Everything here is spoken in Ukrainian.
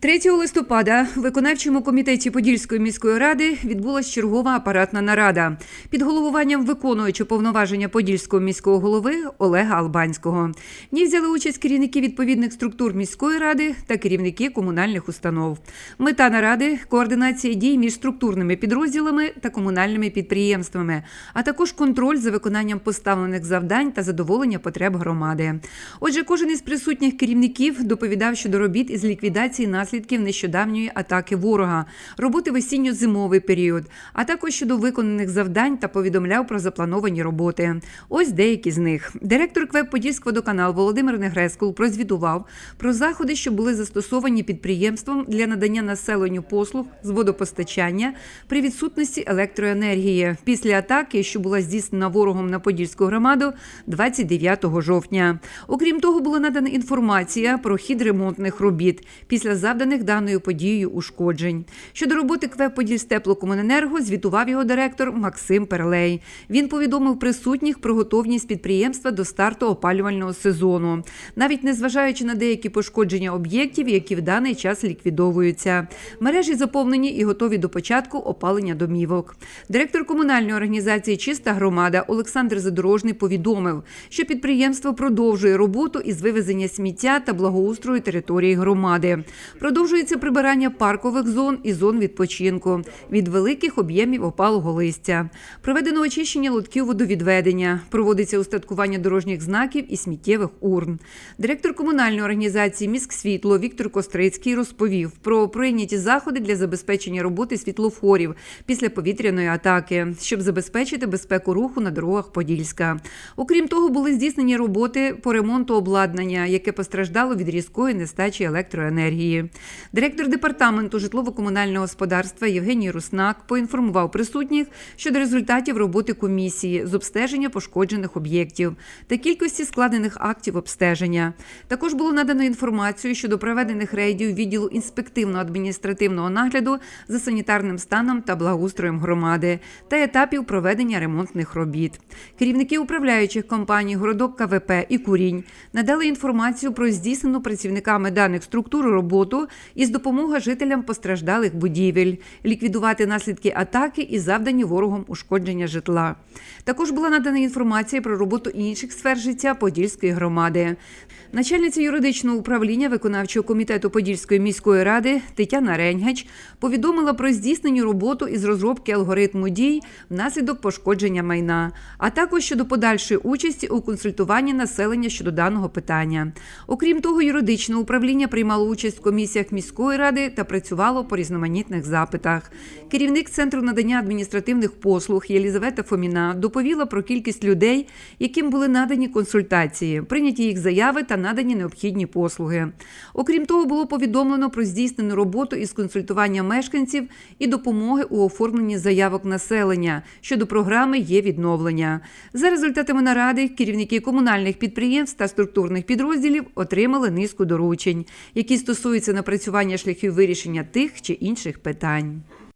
3 листопада в виконавчому комітеті Подільської міської ради відбулася чергова апаратна нарада під головуванням виконуючого повноваження Подільського міського голови Олега Албанського. В ній взяли участь керівники відповідних структур міської ради та керівники комунальних установ. Мета наради координація дій між структурними підрозділами та комунальними підприємствами, а також контроль за виконанням поставлених завдань та задоволення потреб громади. Отже, кожен із присутніх керівників доповідав щодо робіт із ліквідації наслідків нещодавньої атаки ворога, роботи в осінньо-зимовий період, а також щодо виконаних завдань та повідомляв про заплановані роботи. Ось деякі з них. Директор КВЕП Подільськводоканал Володимир Негрескул прозвітував про заходи, що були застосовані підприємством для надання населенню послуг з водопостачання при відсутності електроенергії після атаки, що була здійснена ворогом на Подільську громаду 29 жовтня. Окрім того, була надана інформація про хід ремонтних робіт після завданих даною подією ушкоджень. Щодо роботи КВЕП Подільстеплокомуненерго звітував його директор Максим Перлей. Він повідомив присутніх про готовність підприємства до старту опалювального сезону, навіть незважаючи на деякі пошкодження об'єктів, які в даний час ліквідовуються. Мережі заповнені і готові до початку опалення домівок. Директор комунальної організації Чиста громада Олександр Задорожний повідомив, що підприємство продовжує роботу із вивезення сміття та благоустрою території громади. Продовжується прибирання паркових зон і зон відпочинку від великих об'ємів опалого листя. Проведено очищення лотків водовідведення. Проводиться устаткування дорожніх знаків і сміттєвих урн. Директор комунальної організації «Міськсвітло» Віктор Кострицький розповів про прийняті заходи для забезпечення роботи світлофорів після повітряної атаки, щоб забезпечити безпеку руху на дорогах Подільська. Окрім того, були здійснені роботи по ремонту обладнання, яке постраждало від різкої нестачі електроенергії. Директор департаменту житлово-комунального господарства Євгеній Руснак поінформував присутніх щодо результатів роботи комісії з обстеження пошкоджених об'єктів та кількості складених актів обстеження. Також було надано інформацію щодо проведених рейдів відділу інспективно-адміністративного нагляду за санітарним станом та благоустроєм громади та етапів проведення ремонтних робіт. Керівники управляючих компаній Городок КВП і Курінь надали інформацію про здійснену працівниками даних структур роботу із допомогою жителям постраждалих будівель, ліквідувати наслідки атаки і завдані ворогом ушкодження житла. Також була надана інформація про роботу інших сфер життя Подільської громади. Начальниця юридичного управління виконавчого комітету Подільської міської ради Тетяна Реньгач повідомила про здійснені роботу із розробки алгоритму дій внаслідок пошкодження майна, а також щодо подальшої участі у консультуванні населення щодо даного питання. Окрім того, юридичне управління приймало участь в комісіях міської ради та працювало по різноманітних запитах. Керівник центру надання адміністративних послуг Єлізавета Фоміна доповіла про кількість людей, яким були надані консультації, прийняті їх заяви та надані необхідні послуги. Окрім того, було повідомлено про здійснену роботу із консультування мешканців і допомоги у оформленні заявок населення щодо програми є відновлення. За результатами наради керівники комунальних підприємств та структурних підрозділів отримали низку доручень, які стосуються напрацювання шляхів вирішення тих чи інших питань.